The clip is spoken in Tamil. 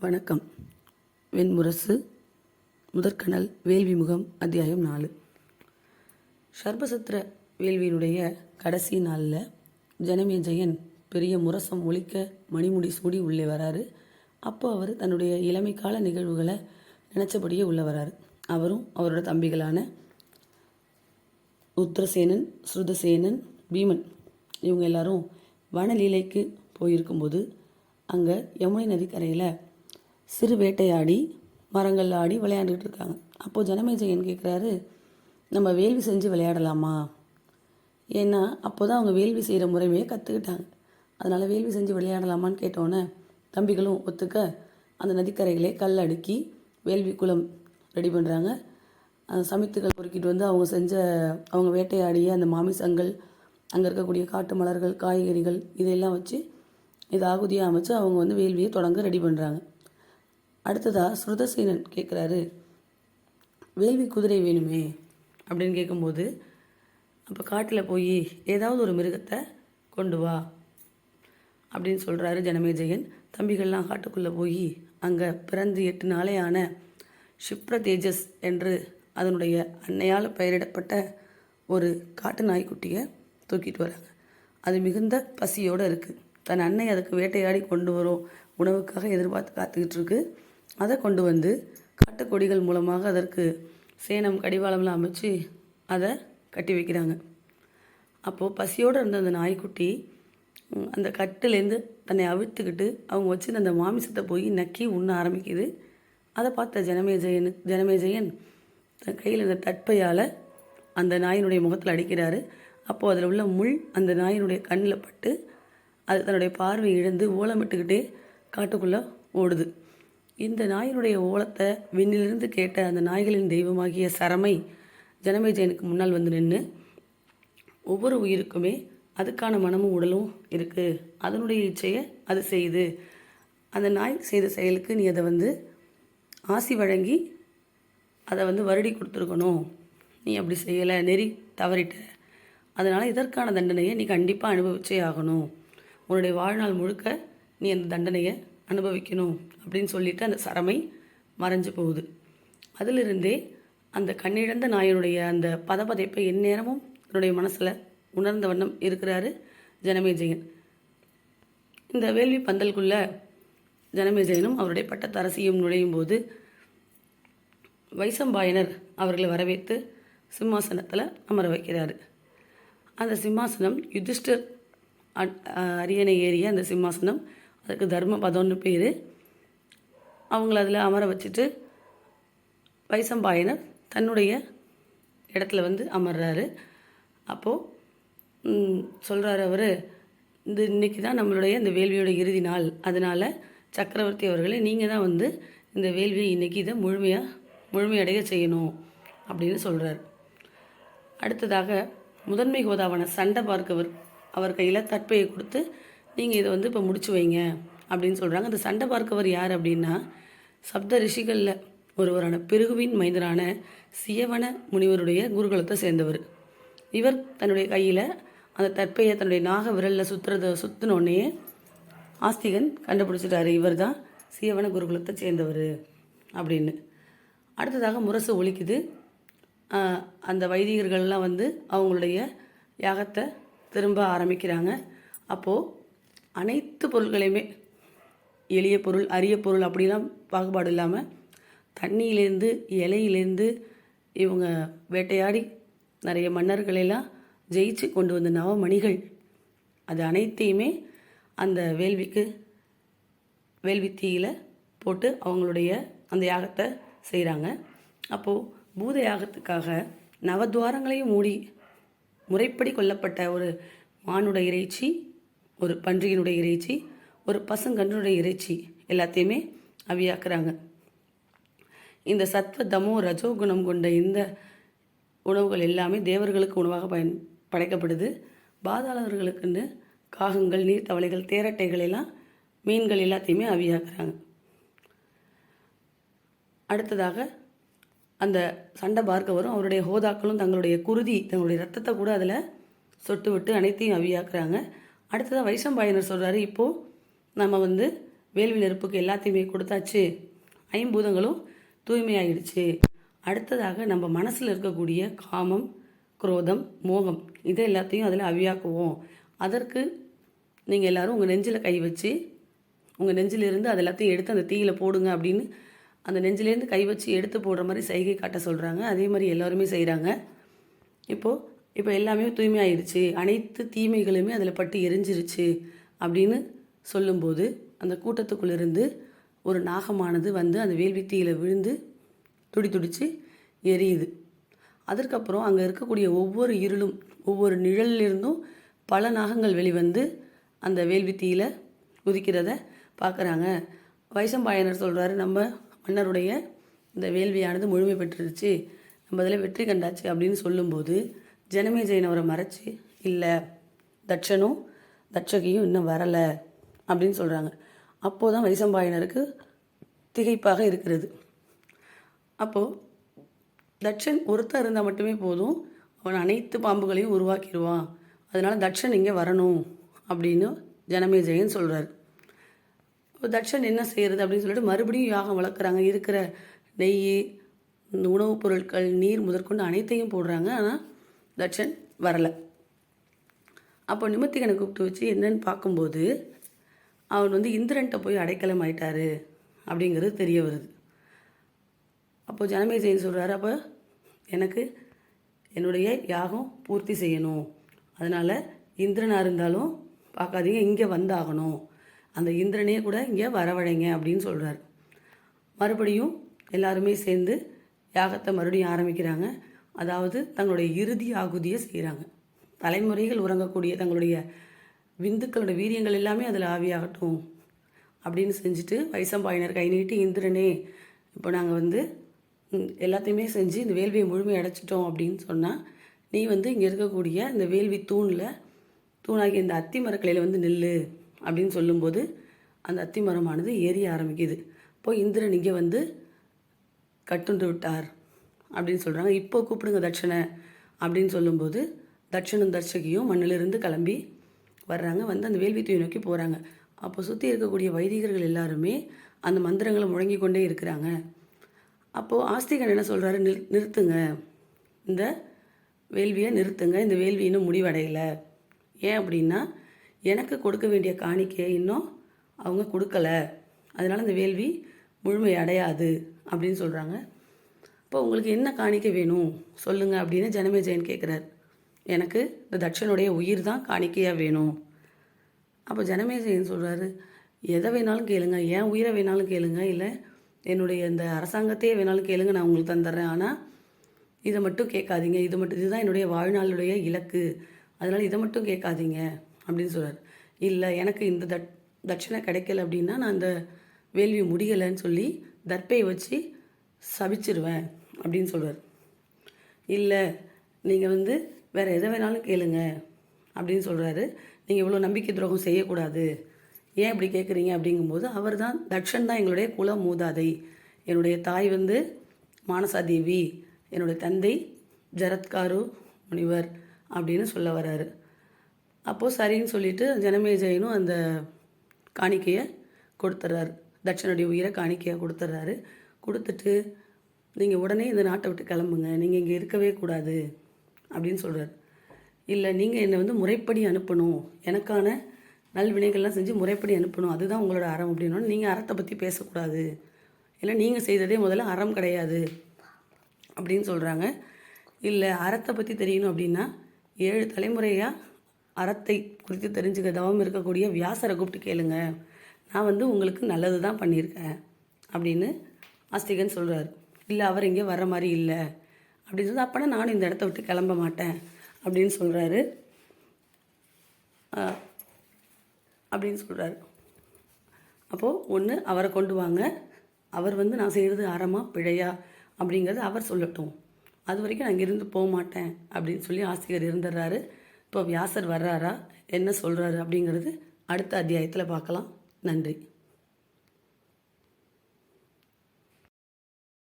வணக்கம். வெண்முரசு முதற்கணல் வேள்வி முகம் அத்தியாயம் நாலு. சர்பசத்திர வேள்வியினுடைய கடைசி நாளில் ஜனமேஜயன் பெரிய முரசம் ஒழிக்க மணிமுடி சூடி உள்ளே வராரு. அப்போ அவர் தன்னுடைய இளமை கால நிகழ்வுகளை நினச்சபடியே உள்ளே வராரு. அவரும் அவரோட தம்பிகளான உத்திரசேனன் ஸ்ருதசேனன் பீமன் இவங்க எல்லாரும் வனலீலைக்கு போயிருக்கும்போது அங்கே யமுனை நதிக்கரையில் சிறு வேட்டையாடி மரங்கள் ஆடி விளையாண்டுக்கிட்டு இருக்காங்க அப்போது ஜனமேஜயன் கேட்குறாரு நம்ம வேள்வி செஞ்சு விளையாடலாமா? ஏன்னா அப்போ தான் அவங்க வேள்வி செய்கிற முறைமையை கற்றுக்கிட்டாங்க அதனால் வேள்வி செஞ்சு விளையாடலாமான்னு கேட்டோன்னே தம்பிகளும் ஒத்துக்க அந்த நதிக்கரைகளே கல் அடுக்கி வேள்வி குளம் ரெடி பண்ணுறாங்க சமைத்துகள் பொறுக்கிட்டு வந்து அவங்க செஞ்ச அவங்க வேட்டையாடிய அந்த மாமிசங்கள் அங்கே இருக்கக்கூடிய காட்டு மலர்கள் காய்கறிகள் இதையெல்லாம் வச்சு இதை ஆகுதியாக அமைச்சு அவங்க வந்து வேள்வியை தொடங்க ரெடி பண்ணுறாங்க அடுத்ததாக ஸ்ருதசேனன் கேட்குறாரு வேள்வி குதிரை வேணுமே அப்படின்னு கேட்கும்போது அப்போ காட்டில் போய் ஏதாவது ஒரு மிருகத்தை கொண்டு வா அப்படின்னு சொல்கிறாரு ஜனமேஜயன். தம்பிகள்லாம் காட்டுக்குள்ளே போய் அங்கே பிறந்து எட்டு நாளையான ஷிப்ர தேஜஸ் என்று அதனுடைய அன்னையால் பெயரிடப்பட்ட ஒரு காட்டு நாய்க்குட்டியை தூக்கிட்டு வராங்க. அது மிகுந்த பசியோடு இருக்குது தன் அன்னை அதுக்கு வேட்டையாடி கொண்டு வரும் உணவுக்காக எதிர்பார்த்து காத்துக்கிட்டு இருக்கு. அதை கொண்டு வந்து காட்டுக்கொடிகள் மூலமாக அதற்கு சேனம் கடிவாளம்லாம் அமைச்சு அதை கட்டி வைக்கிறாங்க. அப்போது பசியோடு இருந்த அந்த நாய்க்குட்டி அந்த கட்டுலேருந்து தன்னை அவிழ்த்துக்கிட்டு அவங்க வச்சு அந்த மாமிசத்தை போய் நக்கி உண்ண ஆரம்பிக்குது. அதை பார்த்த ஜனமேஜயன் ஜனமேஜயன் தன் கையில் இருந்த தட்பையால் அந்த நாயினுடைய முகத்தில் அடிக்கிறாரு. அப்போது அதில் உள்ள முள் அந்த நாயினுடைய கண்ணில் பட்டு அது தன்னுடைய பார்வை இழந்து ஓலமிட்டுக்கிட்டே காட்டுக்குள்ளே ஓடுது. இந்த நாயினுடைய ஓலத்தை விண்ணிலிருந்து கேட்ட அந்த நாய்களின் தெய்வமாகிய சரமை ஜனமேஜயனுக்கு முன்னால் வந்து நின்று ஒவ்வொரு உயிருக்குமே அதுக்கான மனமும் உடலும் இருக்குது அதனுடைய இச்சையை அது செய்யுது அந்த நாய் செய்த செயலுக்கு நீ அதை வந்து ஆசி வழங்கி அதை வந்து வருடி கொடுத்துருக்கணும். நீ அப்படி செய்யலை நெறி தவறிட்ட. அதனால் இதற்கான தண்டனையை நீ கண்டிப்பாக அனுபவிச்சே ஆகணும். உன்னுடைய வாழ்நாள் முழுக்க நீ அந்த தண்டனையை அனுபவிக்கணும் அப்படின்னு சொல்லிட்டு அந்த சரமை மறைஞ்சு போகுது. அதிலிருந்தே அந்த கண்ணிழந்த நாயனுடைய அந்த பதபதைப்பை எந்நேரமும் தன்னுடைய மனசில் உணர்ந்த வண்ணம் இருக்கிறாரு ஜனமேஜயன் இந்த வேள்வி பந்தலுக்குள்ள ஜனமேஜயனும் அவருடைய பட்டத்தரசியும் நுழையும் போது வைசம்பாயனர் அவர்களை வரவேற்று சிம்மாசனத்தில் அமர வைக்கிறார். அந்த சிம்மாசனம் யுதிஷ்டர் அ- அரியணை ஏறிய அந்த சிம்மாசனம் அதுக்கு தர்மபதம்னு பேர். அவங்கள அதில் அமர வச்சுட்டு வைசம்பாயனர் தன்னுடைய இடத்துல வந்து அமர்றாரு. அப்போது சொல்கிறாரு அவர் இந்த இன்னைக்கு தான் நம்மளுடைய இந்த வேள்வியோட இறுதி நாள். அதனால் சக்கரவர்த்தி அவர்களே நீங்கள் தான் வந்து இந்த வேள்வியை இன்னைக்கு இதை முழுமையாக முழுமையடைய செய்யணும். அப்படின்னு சொல்கிறார் அடுத்ததாக முதன்மை கோதாவான சண்டை பார்க்கவர் அவர் கையில் தற்பையை கொடுத்து நீங்கள் இதை வந்து இப்போ முடிச்சு வைங்க அப்படின்னு சொல்கிறாங்க அந்த சண்டை பார்க்கவர் யார் அப்படின்னா சப்த ரிஷிகளில் ஒருவரான பிருகுவின் மைந்தரான சியவன முனிவருடைய குருகுலத்தை சேர்ந்தவர். இவர் தன்னுடைய கையில் அந்த தற்பையை தன்னுடைய நாக விரலில் சுற்றுறத சுற்றினோடனே ஆஸ்திகன் கண்டுபிடிச்சிட்டாரு. இவர் தான் சியவன குருகுலத்தை சேர்ந்தவர் அப்படின்னு. அடுத்ததாக முரசு ஒழிக்குது அந்த வைதிகர்கள்லாம் வந்து அவங்களுடைய யாகத்தை திரும்ப ஆரம்பிக்கிறாங்க. அப்போது அனைத்து பொருட்களையுமே எளிய பொருள் அரிய பொருள் அப்படிலாம் பாகுபாடு இல்லாமல் தண்ணியிலேருந்து இலையிலேருந்து இவங்க வேட்டையாடி நிறைய மன்னர்களெல்லாம் ஜெயிச்சு கொண்டு வந்த நவமணிகள். அது அனைத்தையுமே அந்த வேள்விக்கு வேள்வி தீயில் போட்டு அவங்களுடைய அந்த யாகத்தை செய்கிறாங்க அப்போது பூத யாகத்துக்காக நவத்வாரங்களையும் மூடி முறைப்படி கொல்லப்பட்ட ஒரு மானுட இறைச்சி ஒரு பன்றியினுடைய இறைச்சி ஒரு பசுங்கன்றுடைய இறைச்சி எல்லாத்தையுமே அவியாக்குறாங்க. இந்த சத்வ தமோ ரஜோ குணம் கொண்ட இந்த உணவுகள் எல்லாமே தேவர்களுக்கு உணவாக பயன் படைக்கப்படுது. பாதாளர்களுக்குன்னு காகங்கள் நீர்த்தவளைகள் தேரட்டைகள் எல்லாம் மீன்கள் எல்லாத்தையுமே அவியாக்குறாங்க. அடுத்ததாக அந்த சண்டை பார்க்க வரும். அவருடைய ஹோதாக்களும் தங்களுடைய குருதி தங்களுடைய ரத்தத்தை கூட அதில் சொட்டு விட்டு அனைத்தையும் அவியாக்குறாங்க. அடுத்ததாக வைசம்பாயினர் சொல்கிறாரு இப்போது நம்ம வந்து வேள்வி நெருப்புக்கு எல்லாத்தையுமே கொடுத்தாச்சு. ஐம்பூதங்களும் தூய்மையாயிடுச்சு. அடுத்ததாக நம்ம மனசில் இருக்கக்கூடிய காமம் குரோதம் மோகம் இதை எல்லாத்தையும் அதில் அவியாக்குவோம். அதற்கு நீங்கள் எல்லோரும் உங்கள் நெஞ்சில் கை வச்சு உங்கள் நெஞ்சிலிருந்து அது எல்லாத்தையும் எடுத்து அந்த தீயில் போடுங்க அப்படின்னு அந்த நெஞ்சிலேருந்து கை வச்சு எடுத்து போடுற மாதிரி சைகை காட்ட சொல்கிறாங்க அதே மாதிரி எல்லோருமே செய்கிறாங்க இப்போது இப்போ எல்லாமே தூய்மையாயிருச்சு. அனைத்து தீமைகளுமே அதில் பட்டு எரிஞ்சிருச்சு அப்படின்னு சொல்லும்போது அந்த கூட்டத்துக்குள்ளிருந்து ஒரு நாகமானது வந்து அந்த வேல்வித்தியில் விழுந்து துடி துடித்து எரியுது. அதற்கப்புறம் அங்கே இருக்கக்கூடிய ஒவ்வொரு இருளும் ஒவ்வொரு நிழலிலிருந்தும் பல நாகங்கள் வெளிவந்து அந்த வேல்வித்தியில் குதிக்கிறத பார்க்குறாங்க வைசம்பாயனர் சொல்கிறாரு நம்ம மன்னருடைய இந்த வேள்வியானது முழுமை பெற்றுருச்சு. நம்ம அதில் வெற்றி கண்டாச்சு அப்படின்னு சொல்லும்போது ஜனமேஜயன் அவரை மறைச்சி இல்லை தட்சனும் தட்சகியும் இன்னும் வரலை அப்படின்னு சொல்கிறாங்க அப்போது தான் வைசம்பாயினருக்கு திகைப்பாக இருக்கிறது. அப்போது தட்சன் ஒருத்தர் இருந்தால் மட்டுமே போதும் அவன் அனைத்து பாம்புகளையும் உருவாக்கிடுவான் அதனால் தட்சன் இங்கே வரணும் அப்படின்னு ஜனமேஜயன் சொல்கிறார் இப்போ தட்சன் என்ன செய்கிறது அப்படின்னு சொல்லிட்டு மறுபடியும் யாகம் வளர்க்குறாங்க. இருக்கிற நெய் இந்த உணவுப் பொருட்கள் நீர் முதற்கொண்டு அனைத்தையும் போடுறாங்க. ஆனால் தட்சன் வரலை. அப்போ நிமித்திகனை கூப்பிட்டு வச்சு என்னன்னு பார்க்கும்போது அவன் வந்து இந்திரன்ட்ட போய் அடைக்கலம் ஆயிட்டாரு அப்படிங்கிறது தெரிய வருது. அப்போது ஜனமேஜயன் சொல்கிறாரு அப்போ எனக்கு என்னுடைய யாகம் பூர்த்தி செய்யணும். அதனால் இந்திரனாக இருந்தாலும் பார்க்காதீங்க இங்கே வந்தாகணும். அந்த இந்திரனே கூட இங்கே வரவழைங்க அப்படின்னு சொல்கிறார் மறுபடியும் எல்லாருமே சேர்ந்து யாகத்தை மறுபடியும் ஆரம்பிக்கிறாங்க. அதாவது தங்களுடைய இறுதி ஆகுதியை செய்கிறாங்க தலைமுறைகள் உறங்கக்கூடிய தங்களுடைய விந்துக்களோட வீரியங்கள் எல்லாமே அதில் ஆவியாகட்டும் அப்படின்னு செஞ்சுட்டு வயசம்பாயினர் கை நீட்டி இந்திரனே இப்போ நாங்கள் வந்து எல்லாத்தையுமே செஞ்சு இந்த வேள்வியை முழுமை அடைச்சிட்டோம் அப்படின்னு சொன்னால் நீ வந்து இங்கே இருக்கக்கூடிய இந்த வேள்வி தூணில் தூணாகிய இந்த அத்தி மரக்கிளையில் வந்து நில்லு அப்படின்னு சொல்லும்போது அந்த அத்தி மரமானது எரிய ஆரம்பிக்குது. இப்போ இந்திரன் இங்கே வந்து கட்டுண்டு விட்டார். அப்படின்னு சொல்கிறாங்க இப்போ கூப்பிடுங்க தட்சணை அப்படின்னு சொல்லும்போது தட்சணும் தட்சகியும் மண்ணிலிருந்து கிளம்பி வர்றாங்க. வந்து அந்த வேள்வி நோக்கி போகிறாங்க அப்போ சுற்றி இருக்கக்கூடிய வைதிகர்கள் எல்லாருமே அந்த மந்திரங்களை முழங்கி கொண்டே இருக்கிறாங்க. அப்போது ஆஸ்திகன் என்ன சொல்கிறாரு நிறு நிறுத்துங்க. இந்த வேள்வியை நிறுத்துங்க. இந்த வேள்வி இன்னும் முடிவடையலை. ஏன் அப்படின்னா எனக்கு கொடுக்க வேண்டிய காணிக்கையை இன்னும் அவங்க கொடுக்கல. அதனால் இந்த வேள்வி முழுமை அடையாது அப்படின்னு சொல்கிறாங்க இப்போ உங்களுக்கு என்ன காணிக்கை வேணும்? சொல்லுங்கள் அப்படின்னு ஜனமேஜயன் கேட்குறார் எனக்கு இந்த தட்சனுடைய உயிர் தான் காணிக்கையாக வேணும். அப்போ ஜனமே ஜெயன் சொல்கிறாரு எதை வேணாலும் கேளுங்க. ஏன் உயிரை வேணாலும் கேளுங்க? இல்லை என்னுடைய இந்த அரசாங்கத்தையே வேணாலும் கேளுங்க. நான் உங்களுக்கு தந்துடுறேன் ஆனால் இதை மட்டும் கேட்காதீங்க. இது மட்டும் இதுதான் என்னுடைய வாழ்நாளுடைய இலக்கு. அதனால் இதை மட்டும் கேட்காதீங்க. அப்படின்னு சொல்கிறார் இல்லை எனக்கு இந்த தட் தட்சணை கிடைக்கல அப்படின்னா நான் அந்த வேள்வி முடியலைன்னு சொல்லி தர்ப்பையை வச்சு சபிச்சிருவேன் அப்படின்னு சொல்கிறார் இல்லை நீங்கள் வந்து வேறு எதை வேணாலும் கேளுங்க அப்படின்னு சொல்கிறாரு நீங்கள் இவ்வளோ நம்பிக்கை துரோகம் செய்யக்கூடாது. ஏன் இப்படி கேட்குறீங்க அப்படிங்கும்போது அவர் தான் தட்சன் தான் எங்களுடைய குல மூதாதை. என்னுடைய தாய் வந்து மானசாதேவி. என்னுடைய தந்தை ஜரத்காரு முனிவர் அப்படின்னு சொல்ல வராரு. அப்போது சரின்னு சொல்லிட்டு ஜனமேஜயனும் அந்த காணிக்கையை கொடுத்துட்றாரு தட்சனுடைய உயிரை காணிக்கையாக கொடுத்துட்றாரு கொடுத்துட்டு நீங்கள் உடனே இந்த நாட்டை விட்டு கிளம்புங்க. நீங்கள் இங்கே இருக்கவே கூடாது. அப்படின்னு சொல்கிறார் இல்லை நீங்கள் என்னை வந்து முறைப்படி அனுப்பணும். எனக்கான நல்வினைகள்லாம் செஞ்சு முறைப்படி அனுப்பணும். அதுதான் உங்களோட அறம் அப்படின்னா நீங்கள் அறத்தை பற்றி பேசக்கூடாது. இல்லை நீங்கள் செய்ததே முதல்ல அறம் கிடையாது அப்படின்னு சொல்கிறாங்க இல்லை அறத்தை பற்றி தெரியணும் அப்படின்னா ஏழு தலைமுறையாக அறத்தை குறித்து தெரிஞ்சுக்க தவம் இருக்கக்கூடிய வியாசரை கூப்பிட்டு கேளுங்க. நான் வந்து உங்களுக்கு நல்லது தான் பண்ணியிருக்கேன் அப்படின்னு ஆஸ்திகன் சொல்கிறார் இல்லை அவர் இங்கே வர மாதிரி இல்லை. அப்படின்னு சொல்லி அப்போனா நானும் இந்த இடத்த விட்டு கிளம்ப மாட்டேன். அப்படின்னு சொல்கிறாரு அப்படின்னு சொல்கிறாரு அப்போது ஒன்று அவரை கொண்டு வாங்க. அவர் வந்து நான் செய்கிறது அறமா பிழையா? அப்படிங்கிறது அவர் சொல்லட்டும். அது வரைக்கும் நான் இங்கேருந்து போக மாட்டேன் அப்படின்னு சொல்லி ஆசிரியர் இருந்துடுறாரு. இப்போ வியாசர் வர்றாரா? என்ன சொல்கிறாரு அப்படிங்கிறது அடுத்த அத்தியாயத்தில் பார்க்கலாம். நன்றி.